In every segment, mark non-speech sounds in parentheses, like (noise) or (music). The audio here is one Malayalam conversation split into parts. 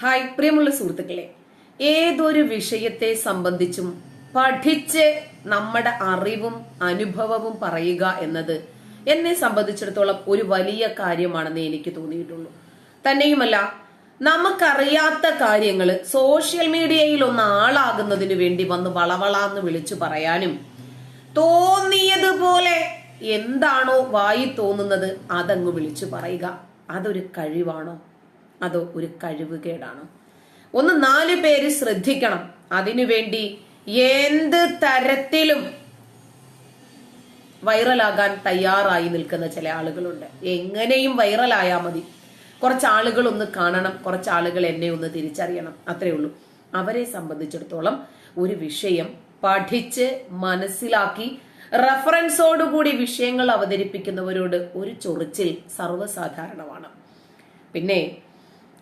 ഹായ് പ്രിയമുള്ള സുഹൃത്തുക്കളെ. ഏതൊരു വിഷയത്തെ സംബന്ധിച്ചും പഠിച്ച് നമ്മുടെ അറിവും അനുഭവവും പറയുക എന്നത് എന്നെ സംബന്ധിച്ചിടത്തോളം ഒരു വലിയ കാര്യമാണെന്ന് എനിക്ക് തോന്നിയിട്ടുള്ളൂ. തന്നെയുമല്ല നമുക്കറിയാത്ത കാര്യങ്ങൾ സോഷ്യൽ മീഡിയയിൽ ഒന്ന് ആളാകുന്നതിന് വേണ്ടി വന്ന് വളവളാന്ന് വിളിച്ചു പറയാനും തോന്നിയതുപോലെ എന്താണോ വായി തോന്നുന്നത് അതങ്ങ് വിളിച്ചു പറയുക. അതൊരു കഴിവാണോ? അതോ ഒരു കഴിവുകേടാണോ ഒന്ന് നാല് പേര് ശ്രദ്ധിക്കണം. അതിനുവേണ്ടി എന്ത് തരത്തിലും വൈറലാകാൻ തയ്യാറായി നിൽക്കുന്ന ചില ആളുകളുണ്ട്. എങ്ങനെയും വൈറലായാൽ മതി. കുറച്ച് ആളുകൾ ഒന്ന് കാണണം. കുറച്ച് ആളുകൾ എന്നെ ഒന്ന് തിരിച്ചറിയണം. അത്രേ ഉള്ളൂ. അവരെ സംബന്ധിച്ചിടത്തോളം ഒരു വിഷയം പഠിച്ച് മനസ്സിലാക്കി റഫറൻസോടുകൂടി വിഷയങ്ങൾ അവതരിപ്പിക്കുന്നവരോട് ഒരു ചൊറിച്ചിൽ സർവസാധാരണമാണ്. പിന്നെ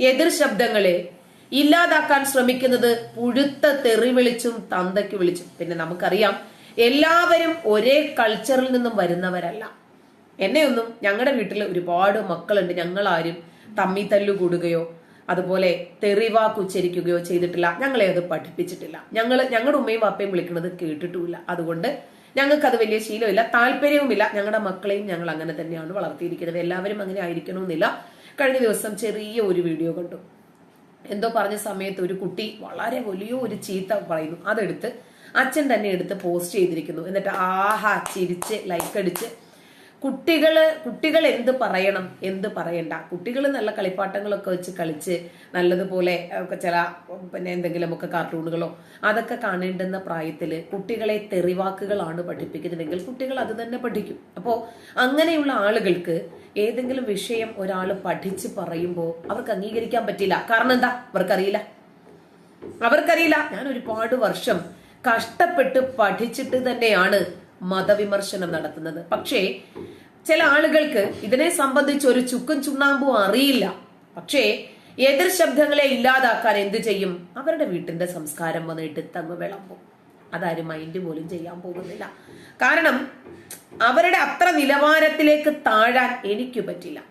എതിർ ശബ്ദങ്ങളെ ഇല്ലാതാക്കാൻ ശ്രമിക്കുന്നത് പുഴുത്ത തെറി വിളിച്ചും തന്തയ്ക്ക് വിളിച്ചും. പിന്നെ നമുക്കറിയാം എല്ലാവരും ഒരേ കൾച്ചറിൽ നിന്നും വരുന്നവരല്ല. എന്നെയൊന്നും ഞങ്ങളുടെ വീട്ടിൽ ഒരുപാട് മക്കളുണ്ട്. ഞങ്ങളാരും തമ്മി തല്ലു കൂടുകയോ അതുപോലെ തെറിവാക്ക് ഉച്ചരിക്കുകയോ ചെയ്തിട്ടില്ല. ഞങ്ങളെ അത് പഠിപ്പിച്ചിട്ടില്ല. ഞങ്ങൾ ഞങ്ങളുടെ ഉമ്മയും വാപ്പയും വിളിക്കുന്നത് കേട്ടിട്ടുമില്ല. അതുകൊണ്ട് ഞങ്ങൾക്ക് അത് വലിയ ശീലമില്ല താല്പര്യവുമില്ല. ഞങ്ങളുടെ മക്കളെയും ഞങ്ങൾ അങ്ങനെ തന്നെയാണ് വളർത്തിയിരിക്കുന്നത്. എല്ലാവരും അങ്ങനെ ആയിരിക്കണമെന്നില്ല. കഴിഞ്ഞ ദിവസം ചെറിയ ഒരു വീഡിയോ കണ്ടു. എന്തോ പറഞ്ഞ സമയത്ത് ഒരു കുട്ടി വളരെ വലിയ ഒരു ചീത്ത പറയുന്നു. അതെടുത്ത് അച്ഛൻ തന്നെ എടുത്ത് പോസ്റ്റ് ചെയ്തിരിക്കുന്നു. എന്നിട്ട് ആഹാ ചിരിച്ച് ലൈക്ക് അടിച്ച് കുട്ടികൾ കുട്ടികൾ എന്ത് പറയണം എന്ത് പറയണ്ട. കുട്ടികൾ നല്ല കളിപ്പാട്ടങ്ങളൊക്കെ വെച്ച് കളിച്ച് നല്ലതുപോലെ ഒക്കെ ചില പിന്നെ എന്തെങ്കിലുമൊക്കെ കാർട്ടൂണുകളോ അതൊക്കെ കാണേണ്ടുന്ന പ്രായത്തിൽ കുട്ടികളെ തെറിവാക്കുകളാണ് പഠിപ്പിക്കുന്നതെങ്കിൽ കുട്ടികൾ അത് തന്നെ പഠിക്കും. അപ്പോൾ അങ്ങനെയുള്ള ആളുകൾക്ക് ഏതെങ്കിലും വിഷയം ഒരാൾ പഠിച്ച് പറയുമ്പോൾ അവർക്ക് അംഗീകരിക്കാൻ പറ്റില്ല. കാരണം എന്താ? അവർക്കറിയില്ല. അവർക്കറിയില്ല. ഞാൻ ഒരുപാട് വർഷം കഷ്ടപ്പെട്ട് പഠിച്ചിട്ട് തന്നെയാണ് മതവിമർശനം നടത്തുന്നത്. പക്ഷേ ചില ആളുകൾക്ക് ഇതിനെ സംബന്ധിച്ച് ഒരു ചുക്കും ചുണ്ണാമ്പും അറിയില്ല. പക്ഷേ എതിർ ശബ്ദങ്ങളെ ഇല്ലാതാക്കാൻ എന്ത് ചെയ്യും? അവരുടെ വീട്ടിന്റെ സംസ്കാരം വന്നിട്ട് തങ്ങ് വിളമ്പും. അതാരും മൈൻഡ് പോലും ചെയ്യാൻ പോകുന്നില്ല. കാരണം അവരുടെ അത്ര നിലവാരത്തിലേക്ക് താഴാൻ എനിക്ക് പറ്റില്ല.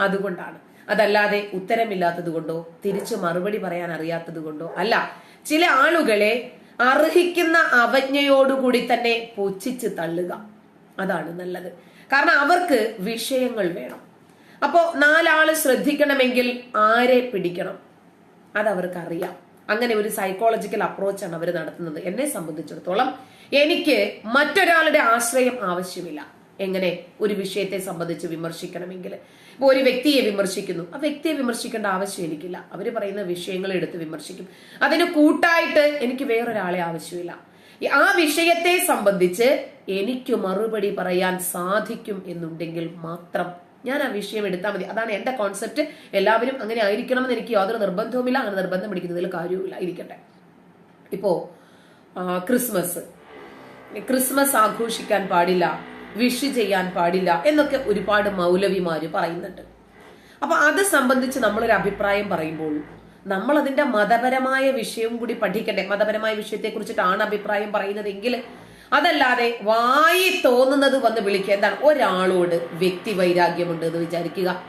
അതുകൊണ്ടാണ്. അതല്ലാതെ ഉത്തരമില്ലാത്തത് കൊണ്ടോ തിരിച്ചു മറുപടി പറയാൻ അറിയാത്തത് കൊണ്ടോ അല്ല ചില ആളുകളെ അർഹിക്കുന്ന അവജ്ഞയോടുകൂടി തന്നെ പൊച്ചിച്ച് തള്ളുക. അതാണ് നല്ലത്. കാരണം അവർക്ക് വിഷയങ്ങൾ വേണം. അപ്പോൾ നാലാൾ ശ്രദ്ധിക്കണമെങ്കിൽ ആരെ പിടിക്കണം? അതവർക്ക് അറിയാം അങ്ങനെ ഒരു സൈക്കോളജിക്കൽ അപ്രോച്ചാണ് അവർ നടത്തുന്നത്. എന്നെ സംബന്ധിച്ചിടത്തോളം എനിക്ക് മറ്റൊരാളുടെ ആശ്രയം ആവശ്യമില്ല. എങ്ങനെ ഒരു വിഷയത്തെ സംബന്ധിച്ച് വിമർശിക്കണമെങ്കിൽ? ഇപ്പൊ ഒരു വ്യക്തിയെ വിമർശിക്കുന്നു. ആ വ്യക്തിയെ വിമർശിക്കേണ്ട ആവശ്യം എനിക്കില്ല. അവർ പറയുന്ന വിഷയങ്ങൾ എടുത്ത് വിമർശിക്കും. അതിന് കൂട്ടായിട്ട് എനിക്ക് വേറൊരാളെ ആവശ്യമില്ല. ആ വിഷയത്തെ സംബന്ധിച്ച് എനിക്ക് മറുപടി പറയാൻ സാധിക്കും എന്നുണ്ടെങ്കിൽ മാത്രം ഞാൻ ആ വിഷയം എടുത്താൽ മതി. അതാണ് എന്റെ കോൺസെപ്റ്റ് എല്ലാവരും അങ്ങനെ ആയിരിക്കണമെന്ന് എനിക്ക് യാതൊരു നിർബന്ധവുമില്ല. അങ്ങനെ നിർബന്ധം പിടിക്കുന്നതിൽ കാര്യവുമില്ല. ഇരിക്കട്ടെ. ഇപ്പോ ക്രിസ്മസ്. ക്രിസ്മസ് ആഘോഷിക്കാൻ പാടില്ല. വിഷ് ചെയ്യാൻ പാടില്ല എന്നൊക്കെ ഒരുപാട് മൗലവിമാര് പറയുന്നുണ്ട്. അപ്പൊ അത് സംബന്ധിച്ച് നമ്മളൊരു അഭിപ്രായം പറയുമ്പോൾ നമ്മൾ അതിന്റെ മതപരമായ വിഷയവും കൂടി പഠിക്കണ്ടേ മതപരമായ വിഷയത്തെ കുറിച്ചിട്ടാണ് അഭിപ്രായം പറയുന്നതെങ്കിൽ അതല്ലാതെ വായി തോന്നുന്നത് വന്ന് വിളിക്കുക. എന്താണ്? ഒരാളോട് വ്യക്തി വൈരാഗ്യമുണ്ട് എന്ന് വിചാരിക്കുക.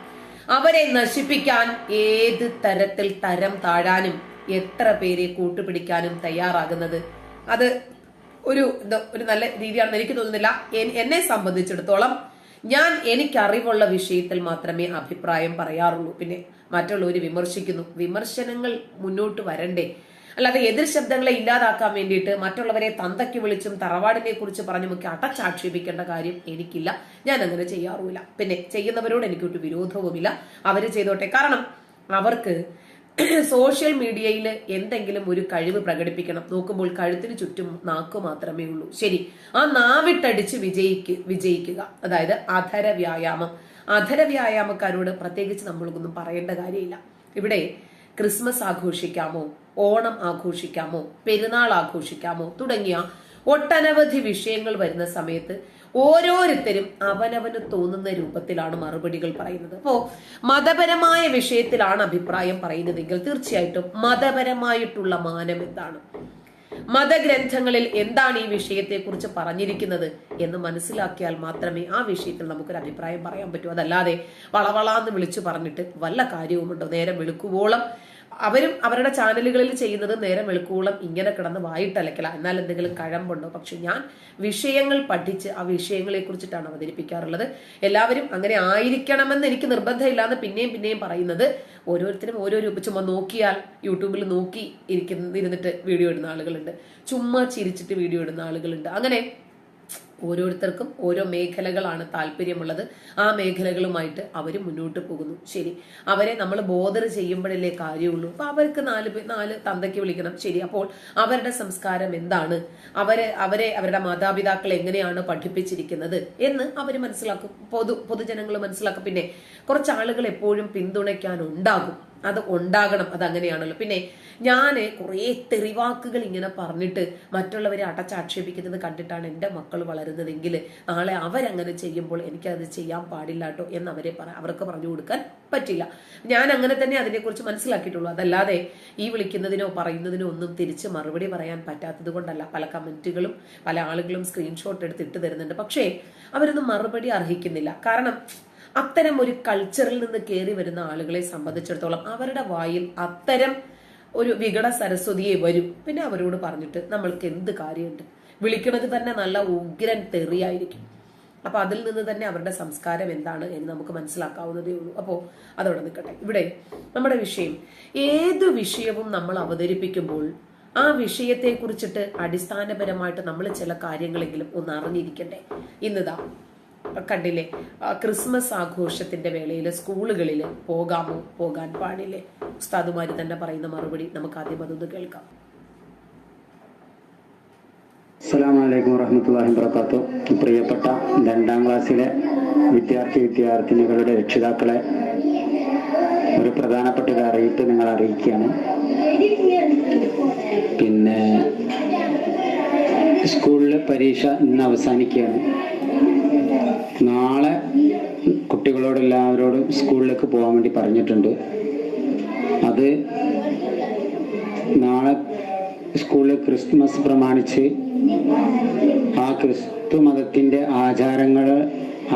അവരെ നശിപ്പിക്കാൻ ഏത് തരത്തിൽ തരം താഴാനും എത്ര പേരെ കൂട്ടുപിടിക്കാനും തയ്യാറാകുന്നത് അത് ഒരു ഒരു നല്ല രീതിയാണെന്ന് എനിക്ക് തോന്നുന്നില്ല. എന്നെ സംബന്ധിച്ചിടത്തോളം ഞാൻ എനിക്കറിവുള്ള വിഷയത്തിൽ മാത്രമേ അഭിപ്രായം പറയാറുള്ളൂ. പിന്നെ മറ്റുള്ളവർ വിമർശിക്കുന്നു. വിമർശനങ്ങൾ മുന്നോട്ട് വരണ്ടേ? അല്ലാതെ എതിർ ശബ്ദങ്ങളെ ഇല്ലാതാക്കാൻ വേണ്ടിയിട്ട് മറ്റുള്ളവരെ തന്തയ്ക്ക് വിളിച്ചും തറവാടിനെ കുറിച്ച് പറഞ്ഞുമൊക്കെ അടച്ചാക്ഷേപിക്കേണ്ട കാര്യം എനിക്കില്ല. ഞാൻ അങ്ങനെ ചെയ്യാറുമില്ല. പിന്നെ ചെയ്യുന്നവരോട് എനിക്കൊരു വിരോധവുമില്ല. അവർ ചെയ്തോട്ടെ. കാരണം അവർക്ക് സോഷ്യൽ മീഡിയയിൽ എന്തെങ്കിലും ഒരു കഴിവ് പ്രകടിപ്പിക്കണം. നോക്കുമ്പോൾ കഴുത്തിന് ചുറ്റും നാക്ക് മാത്രമേ ഉള്ളൂ. ശരി ആ നാവിട്ടടിച്ച് വിജയിക്ക് വിജയിക്കുക. അതായത് അധര വ്യായാമം. അധര വ്യായാമക്കാരോട് പ്രത്യേകിച്ച് നമ്മൾക്കൊന്നും പറയേണ്ട കാര്യമില്ല. ഇവിടെ ക്രിസ്മസ് ആഘോഷിക്കാമോ? ഓണം ആഘോഷിക്കാമോ? പെരുന്നാൾ ആഘോഷിക്കാമോ? തുടങ്ങിയ ഒട്ടനവധി വിഷയങ്ങൾ വരുന്ന സമയത്ത് ഓരോരുത്തരും അവനവന് തോന്നുന്ന രൂപത്തിലാണ് മറുപടികൾ പറയുന്നത്. അപ്പോ മതപരമായ വിഷയത്തിലാണ് അഭിപ്രായം പറയുന്നതെങ്കിൽ തീർച്ചയായിട്ടും മതപരമായിട്ടുള്ള മാനം എന്താണ്? മതഗ്രന്ഥങ്ങളിൽ എന്താണ് ഈ വിഷയത്തെക്കുറിച്ച് പറഞ്ഞിരിക്കുന്നത് എന്ന് മനസ്സിലാക്കിയാൽ മാത്രമേ ആ വിഷയത്തിൽ നമുക്കൊരു അഭിപ്രായം പറയാൻ പറ്റൂ. അതല്ലാതെ വളവളാന്ന് വിളിച്ചു പറഞ്ഞിട്ട് വല്ല കാര്യവുമുണ്ടോ? നേരം വെളുക്കുവോളം അവരും അവരുടെ ചാനലുകളിൽ ചെയ്യുന്നത് നേരം വെളുക്കൂളം ഇങ്ങനെ കിടന്ന് വായിട്ടലക്കല എന്നാൽ എന്തെങ്കിലും കഴമ്പുണ്ടോ? പക്ഷെ ഞാൻ വിഷയങ്ങൾ പഠിച്ച് ആ വിഷയങ്ങളെ കുറിച്ചിട്ടാണ് അവതരിപ്പിക്കാറുള്ളത്. എല്ലാവരും അങ്ങനെ ആയിരിക്കണമെന്ന് എനിക്ക് നിർബന്ധമില്ലാന്ന് പിന്നെയും പിന്നെയും പറയുന്നത് ഓരോരുത്തരും ഓരോ രൂപ ചുമ്മാ നോക്കിയാൽ യൂട്യൂബിൽ നോക്കി ഇരിക്കുന്ന ഇരുന്നിട്ട് വീഡിയോ ഇടുന്ന ആളുകളുണ്ട്. ചുമ്മാ ചിരിച്ചിട്ട് വീഡിയോ ഇടുന്ന ആളുകളുണ്ട്. അങ്ങനെ ഓരോരുത്തർക്കും ഓരോ മേഖലകളാണ് താല്പര്യമുള്ളത്. ആ മേഖലകളുമായിട്ട് അവർ മുന്നോട്ട് പോകുന്നു. ശരി. അവരെ നമ്മൾ ബോധർ ചെയ്യുമ്പോഴല്ലേ കാര്യമുള്ളൂ. അപ്പൊ അവർക്ക് നാല് നാല് തന്തയ്ക്ക് വിളിക്കണം. ശരി. അപ്പോൾ അവരുടെ സംസ്കാരം എന്താണ്? അവരെ അവരെ അവരുടെ മാതാപിതാക്കൾ എങ്ങനെയാണ് പഠിപ്പിച്ചിരിക്കുന്നത് എന്ന് അവർ മനസ്സിലാക്കും. പൊതു പൊതുജനങ്ങൾ മനസ്സിലാക്കും. പിന്നെ കുറച്ച് ആളുകൾ എപ്പോഴും പിന്തുണയ്ക്കാൻ ഉണ്ടാകും. അത് ഉണ്ടാകണം. അത് അങ്ങനെയാണല്ലോ പിന്നെ ഞാൻ കുറേ തെറിവാക്കുകൾ ഇങ്ങനെ പറഞ്ഞിട്ട് മറ്റുള്ളവരെ അടച്ചാക്ഷേപിക്കുന്നത് കണ്ടിട്ടാണ് എന്റെ മക്കൾ വളരുന്നതെങ്കിൽ നാളെ അവരങ്ങനെ ചെയ്യുമ്പോൾ എനിക്കത് ചെയ്യാൻ പാടില്ല കേട്ടോ എന്ന് അവരെ അവർക്ക് പറഞ്ഞു കൊടുക്കാൻ പറ്റില്ല. ഞാൻ അങ്ങനെ തന്നെ അതിനെക്കുറിച്ച് മനസ്സിലാക്കിയിട്ടുള്ളൂ. അതല്ലാതെ ഈ വിളിക്കുന്നതിനോ പറയുന്നതിനോ ഒന്നും തിരിച്ച് മറുപടി പറയാൻ പറ്റാത്തത് കൊണ്ടല്ല. പല കമന്റുകളും പല ആളുകളും സ്ക്രീൻഷോട്ട് എടുത്ത് ഇട്ട് തരുന്നുണ്ട്. പക്ഷേ അവരൊന്നും മറുപടി അർഹിക്കുന്നില്ല. കാരണം അത്തരം ഒരു കൾച്ചറിൽ നിന്ന് കയറി വരുന്ന ആളുകളെ സംബന്ധിച്ചിടത്തോളം അവരുടെ വായിൽ അത്തരം ഒരു വികട സരസ്വതിയെ വരും. പിന്നെ അവരോട് പറഞ്ഞിട്ട് നമ്മൾക്ക് എന്ത് കാര്യമുണ്ട്? വിളിക്കുന്നത് തന്നെ നല്ല ഉഗ്രൻ തെറിയായിരിക്കും. അപ്പൊ അതിൽ നിന്ന് തന്നെ അവരുടെ സംസ്കാരം എന്താണ് എന്ന് നമുക്ക് മനസ്സിലാക്കാവുന്നതേ ഉള്ളൂ. അപ്പോൾ അതവിടെ നിൽക്കട്ടെ. ഇവിടെ നമ്മുടെ വിഷയം. ഏതു വിഷയവും നമ്മൾ അവതരിപ്പിക്കുമ്പോൾ ആ വിഷയത്തെ കുറിച്ചിട്ട് അടിസ്ഥാനപരമായിട്ട് നമ്മൾ ചില കാര്യങ്ങളെങ്കിലും ഒന്ന് അറിഞ്ഞിരിക്കണ്ടേ? ഇന്നിതാ കണ്ടില്ലേ? ക്രിസ്മസ് ആഘോഷത്തിന്റെ വേളയിൽ സ്കൂളുകളിൽ പോകാമോ? പോകാൻ പാടില്ലേ? ഉസ്താദുമാര് തന്നെ പറയുന്ന മറുപടി നമുക്ക് ആദ്യം അതൊന്ന് കേൾക്കാം. അസ്സാം വലൈക്കും വറഹമത്തല്ലാഹി വർക്കാത്തു പ്രിയപ്പെട്ട രണ്ടാം ക്ലാസ്സിലെ വിദ്യാർത്ഥി വിദ്യാർത്ഥിനികളുടെ രക്ഷിതാക്കളെ ഒരു പ്രധാനപ്പെട്ട ഒരു അറിയിപ്പ് നിങ്ങൾ അറിയിക്കുകയാണ്. പിന്നെ സ്കൂളിലെ പരീക്ഷ ഇന്ന് അവസാനിക്കുകയാണ്. നാളെ കുട്ടികളോട് എല്ലാവരോടും സ്കൂളിലേക്ക് പോകാൻ വേണ്ടി പറഞ്ഞിട്ടുണ്ട്. അത് നാളെ സ്കൂളിൽ ക്രിസ്മസ് പ്രമാണിച്ച് ആ ക്രിസ്തു മതത്തിന്റെ ആചാരങ്ങൾ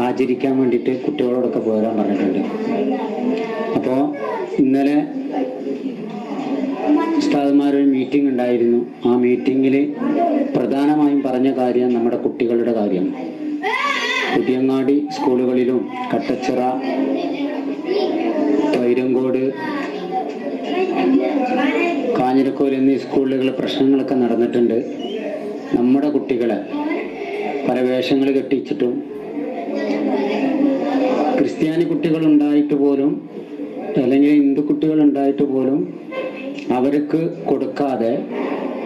ആചരിക്കാൻ വേണ്ടിയിട്ട് കുട്ടികളോടൊക്കെ പോരാൻ പറഞ്ഞിട്ടുണ്ട്. അപ്പോൾ ഇന്നലെ ഉസ്താദന്മാരൊരു മീറ്റിംഗ് ഉണ്ടായിരുന്നു. ആ മീറ്റിങ്ങിൽ പ്രധാനമായും പറഞ്ഞ കാര്യം നമ്മുടെ കുട്ടികളുടെ കാര്യം. പുതിയങ്ങാടി സ്കൂളുകളിലും കട്ടച്ചിറ തൈരങ്കോട് കാഞ്ഞിരക്കോൽ എന്നീ സ്കൂളുകളിൽ പ്രശ്നങ്ങളൊക്കെ നടന്നിട്ടുണ്ട്. നമ്മുടെ കുട്ടികളെ പല വേഷങ്ങൾ കെട്ടിച്ചിട്ടും ക്രിസ്ത്യാനി കുട്ടികൾ ഉണ്ടായിട്ട് പോലും അല്ലെങ്കിൽ ഹിന്ദു കുട്ടികൾ ഉണ്ടായിട്ട് പോലും അവർക്ക് കൊടുക്കാതെ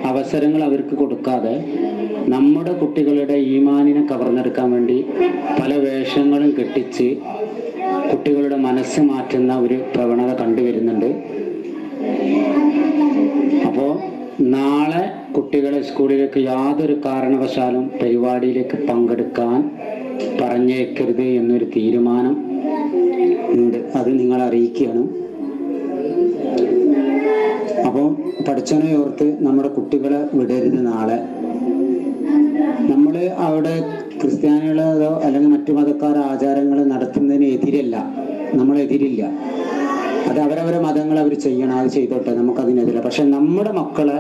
അവസരങ്ങൾ അവർക്ക് കൊടുക്കാതെ നമ്മുടെ കുട്ടികളുടെ ഈമാനിനെ കവർന്നെടുക്കാൻ വേണ്ടി പല വേഷങ്ങളും കെട്ടിച്ച് കുട്ടികളുടെ മനസ്സ് മാറ്റുന്ന ഒരു പ്രവണത കണ്ടുവരുന്നുണ്ട്. അപ്പോൾ നാളെ കുട്ടികളെ സ്കൂളിലേക്ക് യാതൊരു കാരണവശാലും പരിപാടിയിലേക്ക് പങ്കെടുക്കാൻ പറഞ്ഞേക്കരുത് എന്നൊരു തീരുമാനം ഉണ്ട്. അത് നിങ്ങൾ അറിയിക്കുകയാണ് അപ്പോൾ പഠിച്ചനെ ഓർത്ത് നമ്മുടെ കുട്ടികളെ വിടരുത് നാളെ. നമ്മൾ അവിടെ ക്രിസ്ത്യാനികളോ അല്ലെങ്കിൽ മറ്റു മതക്കാർ ആചാരങ്ങൾ നടത്തുന്നതിന് എതിരല്ല. നമ്മൾ എതിരില്ല. അത് അവരവരെ മതങ്ങൾ അവർ ചെയ്യണം അത് ചെയ്തോട്ടെ നമുക്കതിനെതിരെ. പക്ഷെ നമ്മുടെ മക്കളെ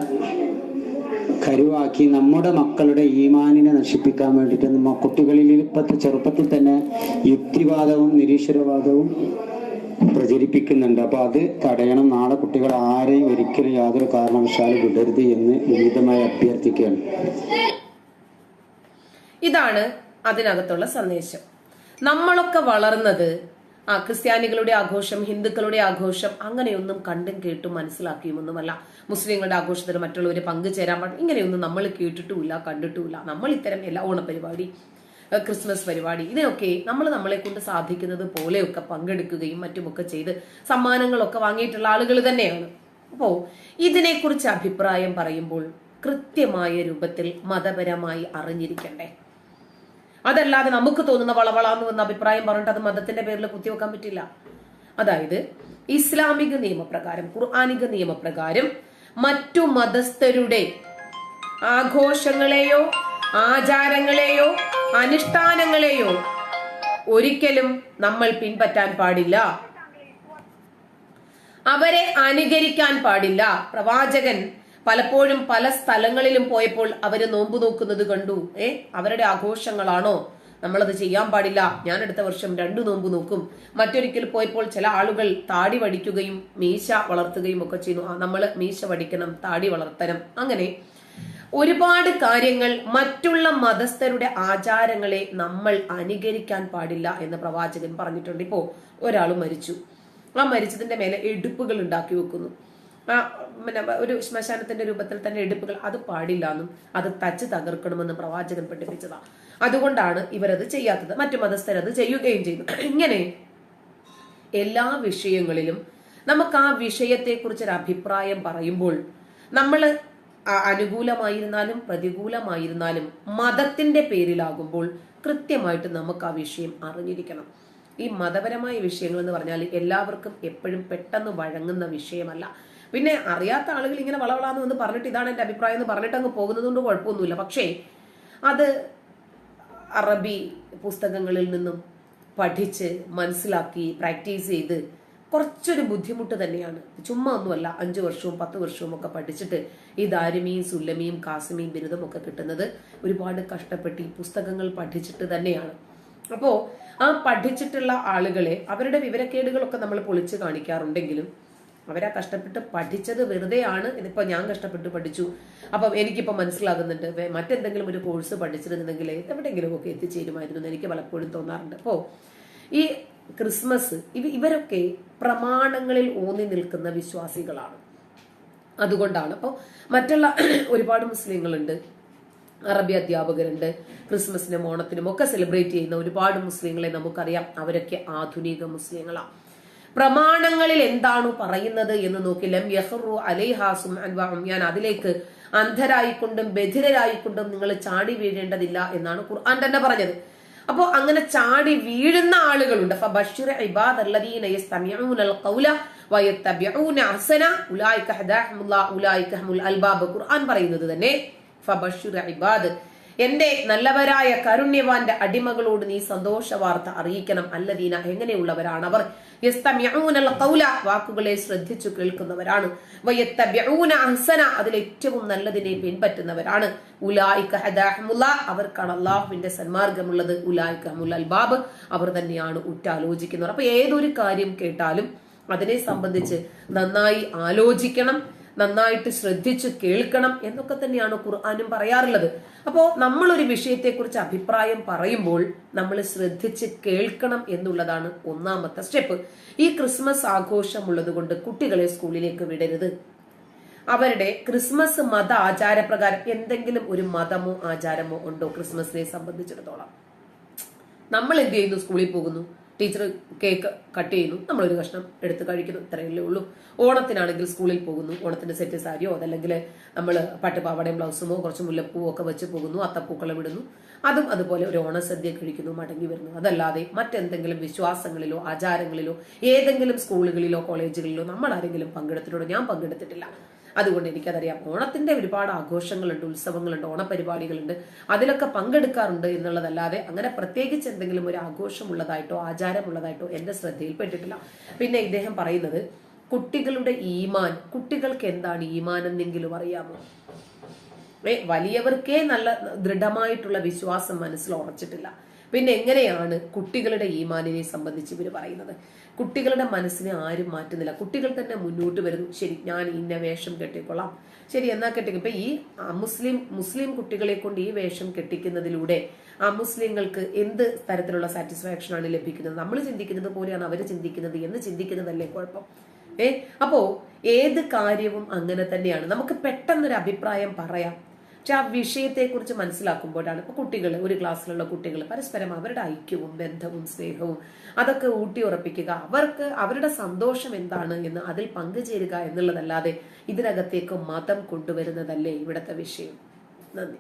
കരുവാക്കി നമ്മുടെ മക്കളുടെ ഈമാനിനെ നശിപ്പിക്കാൻ വേണ്ടിയിട്ട് കുട്ടികളിൽ ഇപ്പത്തെ ചെറുപ്പത്തിൽ തന്നെ യുക്തിവാദവും നിരീശ്വരവാദവും പ്രചരിപ്പിക്കുന്നുണ്ട്. അപ്പൊ അത് തടയണം. നാളെ കുട്ടികൾ ആരെയും ഒരിക്കലും യാതൊരു കാരണവശാലും വിടരുത് എന്ന് വിനീതമായി അഭ്യർത്ഥിക്കുകയാണ്. ഇതാണ് അതിനകത്തുള്ള സന്ദേശം. നമ്മളൊക്കെ വളർന്നത് ആ ക്രിസ്ത്യാനികളുടെ ആഘോഷം ഹിന്ദുക്കളുടെ ആഘോഷം അങ്ങനെയൊന്നും കണ്ടും കേട്ടും മനസ്സിലാക്കിയുമൊന്നുമല്ല. മുസ്ലിങ്ങളുടെ ആഘോഷത്തിൽ മറ്റുള്ളവർ പങ്കുചേരാൻ ഇങ്ങനെയൊന്നും നമ്മൾ കേട്ടിട്ടുമില്ല കണ്ടിട്ടുമില്ല. നമ്മൾ ഇത്തരം എല്ലാ ഓണപരിപാടി ക്രിസ്മസ് പരിപാടി. ഇതിനൊക്കെ നമ്മൾ നമ്മളെ കൊണ്ട് സാധിക്കുന്നത് പോലെയൊക്കെ പങ്കെടുക്കുകയും മറ്റുമൊക്കെ ചെയ്ത് സമ്മാനങ്ങളൊക്കെ വാങ്ങിയിട്ടുള്ള ആളുകൾ തന്നെയാണ്. അപ്പോ ഇതിനെക്കുറിച്ച് അഭിപ്രായം പറയുമ്പോൾ കൃത്യമായ രൂപത്തിൽ മതപരമായി അറിഞ്ഞിരിക്കണ്ടേ. അതല്ലാതെ നമുക്ക് തോന്നുന്ന വളവളാന്ന് വന്ന അഭിപ്രായം പറഞ്ഞിട്ട് അത് മതത്തിന്റെ പേരിൽ കുത്തിവെക്കാൻ പറ്റില്ല. അതായത് ഇസ്ലാമിക നിയമപ്രകാരം ഖുർആാനിക നിയമപ്രകാരം മറ്റു മതസ്ഥരുടെ ആഘോഷങ്ങളെയോ ആചാരങ്ങളെയോ അനുഷ്ഠാനങ്ങളെയോ ഒരിക്കലും നമ്മൾ പിൻപറ്റാൻ പാടില്ല. അവരെ അനുകരിക്കാൻ പാടില്ല. പ്രവാചകൻ പലപ്പോഴും പല സ്ഥലങ്ങളിലും പോയപ്പോൾ അവർ നോമ്പു നോക്കുന്നത് കണ്ടു. ഏ അവരുടെ ആഘോഷങ്ങളാണോ? നമ്മളത് ചെയ്യാൻ പാടില്ല. ഞാൻ അടുത്ത വർഷം രണ്ടു നോമ്പു നോക്കും. മറ്റൊരിക്കൽ പോയപ്പോൾ ചില ആളുകൾ താടി വടിക്കുകയും മീശ വളർത്തുകയും ഒക്കെ ചെയ്യുന്നു. നമ്മൾ മീശ വടിക്കണം താടി വളർത്തണം. അങ്ങനെ ഒരുപാട് കാര്യങ്ങൾ മറ്റുള്ള മതസ്ഥരുടെ ആചാരങ്ങളെ നമ്മൾ അനുകരിക്കാൻ പാടില്ല എന്ന് പ്രവാചകൻ പറഞ്ഞിട്ടുണ്ട്. ഇപ്പോ ഒരാൾ മരിച്ചു. ആ മരിച്ചതിന്റെ മേലെ എടുപ്പുകൾ ഉണ്ടാക്കി വെക്കുന്നു. ആ പിന്നെ ഒരു ശ്മശാനത്തിന്റെ രൂപത്തിൽ തന്നെ എടുപ്പുകൾ അത് പാടില്ല എന്നും അത് തച്ച് തകർക്കണമെന്നും പ്രവാചകൻ പഠിപ്പിച്ചതാ. അതുകൊണ്ടാണ് ഇവരത് ചെയ്യാത്തത്. മറ്റു മതസ്ഥരത് ചെയ്യുകയും ചെയ്തു ഇങ്ങനെ എല്ലാ വിഷയങ്ങളിലും നമുക്ക് ആ വിഷയത്തെക്കുറിച്ച് ഒരു അഭിപ്രായം പറയുമ്പോൾ നമ്മൾ അനുകൂലമായിരുന്നാലും പ്രതികൂലമായിരുന്നാലും മതത്തിന്റെ പേരിലാകുമ്പോൾ കൃത്യമായിട്ട് നമുക്ക് ആ വിഷയം അറിഞ്ഞിരിക്കണം. ഈ മതപരമായ വിഷയങ്ങൾ എന്ന് പറഞ്ഞാൽ എല്ലാവർക്കും എപ്പോഴും പെട്ടെന്ന് വഴങ്ങുന്ന വിഷയമല്ല. പിന്നെ അറിയാത്ത ആളുകൾ ഇങ്ങനെ വളവളാന്ന് വന്ന് പറഞ്ഞിട്ട് ഇതാണ് എന്റെ അഭിപ്രായം എന്ന് പറഞ്ഞിട്ട് അങ്ങ് പോകുന്നത് കൊണ്ട് കുഴപ്പമൊന്നുമില്ല. പക്ഷേ അത് അറബി പുസ്തകങ്ങളിൽ നിന്നും പഠിച്ച് മനസ്സിലാക്കി പ്രാക്ടീസ് ചെയ്ത് കുറച്ചൊരു ബുദ്ധിമുട്ട് തന്നെയാണ്. ചുമ്മാ ഒന്നുമല്ല അഞ്ചു വർഷവും പത്ത് വർഷവും ഒക്കെ പഠിച്ചിട്ട് ഈ ദാരിമിയും സുല്ലമിയും കാസമിയും ബിരുദം ഒക്കെ കിട്ടുന്നത് ഒരുപാട് കഷ്ടപ്പെട്ട് ഈ പുസ്തകങ്ങൾ പഠിച്ചിട്ട് തന്നെയാണ്. അപ്പോ ആ പഠിച്ചിട്ടുള്ള ആളുകളെ അവരുടെ വിവരക്കേടുകളൊക്കെ നമ്മൾ പൊളിച്ചു കാണിക്കാറുണ്ടെങ്കിലും അവരാ കഷ്ടപ്പെട്ട് പഠിച്ചത് വെറുതെയാണ്. ഇതിപ്പോ ഞാൻ കഷ്ടപ്പെട്ട് പഠിച്ചു. അപ്പം എനിക്കിപ്പോ മനസ്സിലാകുന്നുണ്ട് മറ്റെന്തെങ്കിലും ഒരു കോഴ്സ് പഠിച്ചിരുന്നെങ്കിൽ എവിടെയെങ്കിലും ഒക്കെ എത്തിച്ചേരുമായിരുന്നു എന്ന് എനിക്ക് പലപ്പോഴും തോന്നാറുണ്ട്. അപ്പോ ഈ ക്രിസ്മസ് ഇവ ഇവരൊക്കെ പ്രമാണങ്ങളിൽ ഊന്നി നിൽക്കുന്ന വിശ്വാസികളാണ്. അതുകൊണ്ടാണ്. അപ്പോൾ മറ്റുള്ള (clears throat) ഒരുപാട് മുസ്ലിങ്ങളുണ്ട്. അറബി അധ്യാപകരുണ്ട്. ക്രിസ്മസിനും ഓണത്തിനും ഒക്കെ സെലിബ്രേറ്റ് ചെയ്യുന്ന ഒരുപാട് മുസ്ലിങ്ങളെ നമുക്കറിയാം. അവരൊക്കെ ആധുനിക മുസ്ലിങ്ങളാണ് പ്രമാണങ്ങളിൽ എന്താണ് പറയുന്നത് എന്ന് നോക്കി ലം യഹ്റു അലൈഹാസും ഞാൻ അതിലേക്ക് അന്ധരായിക്കൊണ്ടും ബധിരരായിക്കൊണ്ടും നിങ്ങൾ ചാടി വീഴേണ്ടതില്ല എന്നാണ് ഖുർആൻ തന്നെ പറഞ്ഞത്. അപ്പോ അങ്ങനെ ചാടി വീഴുന്ന ആളുകളുണ്ട്. ഖുർആൻ പറയുന്നത് തന്നെ എന്റെ നല്ലവരായ കരുണ്യവാന്റെ അടിമകളോട് നീ സന്തോഷ വാർത്ത അറിയിക്കണം അല്ലദീന എങ്ങനെയുള്ളവരാണ് അവർ? കൗല വാക്കുകളെ ശ്രദ്ധിച്ചു കേൾക്കുന്നവരാണ്. അഹ്സന ഏറ്റവും നല്ലതിനെ പിൻപറ്റുന്നവരാണ്. അവർക്കാണ് അള്ളാഹുവിന്റെ സന്മാർഗമുള്ളത്. ഉലായിക ഹമുൽ അൽബാബ് അവർ തന്നെയാണ് ഉറ്റാലോചിക്കുന്നവർ അപ്പൊ ഏതൊരു കാര്യം കേട്ടാലും അതിനെ സംബന്ധിച്ച് നന്നായി ആലോചിക്കണം. നന്നായിട്ട് ശ്രദ്ധിച്ച് കേൾക്കണം എന്നൊക്കെ തന്നെയാണ് ഖുർആാനും പറയാറുള്ളത്. അപ്പോൾ നമ്മൾ ഒരു വിഷയത്തെക്കുറിച്ച് അഭിപ്രായം പറയുമ്പോൾ നമ്മൾ ശ്രദ്ധിച്ച് കേൾക്കണം എന്നുള്ളതാണ് ഒന്നാമത്തെ സ്റ്റെപ്പ്. ഈ ക്രിസ്മസ് ആഘോഷമുള്ളത് കൊണ്ട് കുട്ടികളെ സ്കൂളിലേക്ക് വിടരുത്. അവരുടെ ക്രിസ്മസ് മത ആചാരപ്രകാരം എന്തെങ്കിലും ഒരു മതമോ ആചാരമോ ഉണ്ടോ ക്രിസ്മസിനെ സംബന്ധിച്ചിടത്തോളം? നമ്മൾ എന്ത് ചെയ്യുന്നു? സ്കൂളിൽ പോകുന്നു. ടീച്ചർ കേക്ക് കട്ട് ചെയ്യുന്നു. നമ്മളൊരു കഷ്ണം എടുത്ത് കഴിക്കുന്നു. ഇത്രയല്ലേ ഉള്ളൂ. ഓണത്തിനാണെങ്കിൽ സ്കൂളിൽ പോകുന്നു. ഓണത്തിന്റെ സെറ്റ് സാരിയോ അതല്ലെങ്കിൽ നമ്മൾ പട്ടുപാവാടയും ബ്ലൗസുമോ കുറച്ച് മുല്ലപ്പൂവോ ഒക്കെ വെച്ച് പോകുന്നു. അത്തപ്പൂക്കളം ഇടുന്നു അതും അതുപോലെ ഒരു ഓണസദ്യ കഴിക്കുന്നു മടങ്ങി വരുന്നു. അതല്ലാതെ മറ്റെന്തെങ്കിലും വിശ്വാസങ്ങളിലോ ആചാരങ്ങളിലോ ഏതെങ്കിലും സ്കൂളുകളിലോ കോളേജുകളിലോ നമ്മൾ ആരെങ്കിലും പങ്കെടുത്തിട്ടുണ്ടോ? ഞാൻ പങ്കെടുത്തിട്ടില്ല. അതുകൊണ്ട് എനിക്കതറിയാം. ഓണത്തിന്റെ ഒരുപാട് ആഘോഷങ്ങളുണ്ട് ഉത്സവങ്ങളുണ്ട് ഓണപരിപാടികളുണ്ട്. അതിലൊക്കെ പങ്കെടുക്കാറുണ്ട് എന്നുള്ളതല്ലാതെ അങ്ങനെ പ്രത്യേകിച്ച് എന്തെങ്കിലും ഒരു ആഘോഷമുള്ളതായിട്ടോ ആചാരമുള്ളതായിട്ടോ എന്റെ ശ്രദ്ധയിൽപ്പെട്ടിട്ടില്ല. പിന്നെ ഇദ്ദേഹം പറയുന്നത് കുട്ടികളുടെ ഈമാൻ കുട്ടികൾക്ക് എന്താണ് ഈമാൻ എന്നെങ്കിലും അറിയാമോ? ഏ വലിയവർക്കേ നല്ല ദൃഢമായിട്ടുള്ള വിശ്വാസം മനസ്സിൽ ഉറച്ചിട്ടില്ല. പിന്നെ എങ്ങനെയാണ് കുട്ടികളുടെ ഈമാനിനെ സംബന്ധിച്ച് ഇവർ പറയുന്നത്? കുട്ടികളുടെ മനസ്സിനെ ആരും മാറ്റുന്നില്ല. കുട്ടികൾ തന്നെ മുന്നോട്ട് വരുന്നു. ശരി ഞാൻ ഇന്ന വേഷം കെട്ടിക്കൊള്ളാം. ശരി എന്നാ കെട്ടിക്കും? ഇപ്പൊ ഈ മുസ്ലിം മുസ്ലിം കുട്ടികളെ കൊണ്ട് ഈ വേഷം കെട്ടിക്കുന്നതിലൂടെ ആ മുസ്ലിങ്ങൾക്ക് എന്ത് തരത്തിലുള്ള സാറ്റിസ്ഫാക്ഷൻ ആണ് ലഭിക്കുന്നത്? നമ്മൾ ചിന്തിക്കുന്നത് പോലെയാണ് അവർ ചിന്തിക്കുന്നത്. എന്ന് ചിന്തിക്കുന്നതല്ലേ കുഴപ്പം? ഏ? അപ്പോ ഏത് കാര്യവും അങ്ങനെ തന്നെയാണ്. നമുക്ക് പെട്ടെന്നൊരു അഭിപ്രായം പറയാം. പക്ഷെ ആ വിഷയത്തെക്കുറിച്ച് മനസ്സിലാക്കുമ്പോഴാണ് ഇപ്പൊ കുട്ടികൾ ഒരു ക്ലാസ്സിലുള്ള കുട്ടികൾ പരസ്പരം അവരുടെ ഐക്യവും ബന്ധവും സ്നേഹവും അതൊക്കെ ഊട്ടി ഉറപ്പിക്കുക അവർക്ക് അവരുടെ സന്തോഷം എന്താണ് എന്ന് അതിൽ പങ്കുചേരുക എന്നുള്ളതല്ലാതെ ഇതിനകത്തേക്ക് മതം കൊണ്ടുവരുന്നതല്ലേ ഇവിടുത്തെ വിഷയം? നന്ദി.